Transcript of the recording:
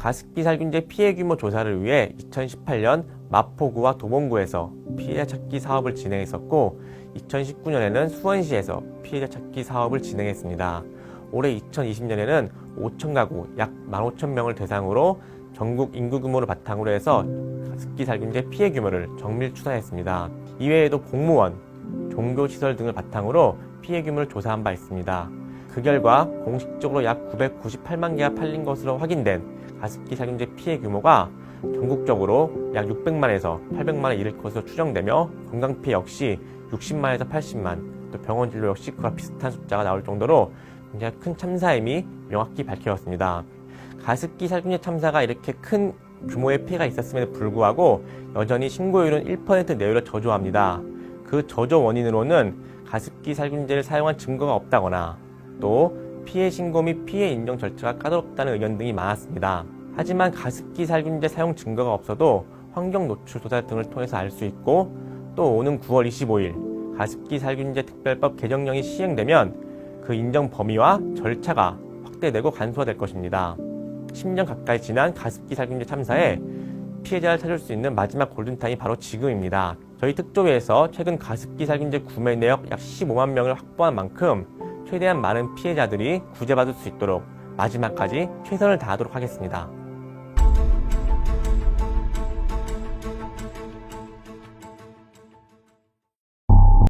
가습기 살균제 피해 규모 조사를 위해 2018년 마포구와 도봉구에서 피해자 찾기 사업을 진행했었고 2019년에는 수원시에서 피해자 찾기 사업을 진행했습니다. 올해 2020년에는 5천 가구 약 15,000명을 대상으로 전국 인구 규모를 바탕으로 해서 가습기 살균제 피해 규모를 정밀 추산했습니다. 이외에도 공무원, 종교시설 등을 바탕으로 피해 규모를 조사한 바 있습니다. 그 결과 공식적으로 약 998만 개가 팔린 것으로 확인된 가습기 살균제 피해 규모가 전국적으로 약 600만에서 800만에 이를 것으로 추정되며 건강 피해 역시 60만에서 80만, 또 병원 진료 역시 그와 비슷한 숫자가 나올 정도로 굉장히 큰 참사임이 명확히 밝혀졌습니다. 가습기 살균제 참사가 이렇게 큰 규모의 피해가 있었음에도 불구하고 여전히 신고율은 1% 내외로 저조합니다. 그 저조 원인으로는 가습기 살균제를 사용한 증거가 없다거나 또 피해 신고 및 피해 인정 절차가 까다롭다는 의견 등이 많았습니다. 하지만 가습기 살균제 사용 증거가 없어도 환경 노출 조사 등을 통해서 알 수 있고 또 오는 9월 25일 가습기 살균제 특별법 개정령이 시행되면 그 인정 범위와 절차가 확대되고 간소화될 것입니다. 10년 가까이 지난 가습기 살균제 참사에 피해자를 찾을 수 있는 마지막 골든타임이 바로 지금입니다. 저희 특조위에서 최근 가습기 살균제 구매 내역 약 15만 명을 확보한 만큼 최대한 많은 피해자들이 구제받을 수 있도록 마지막까지 최선을 다하도록 하겠습니다.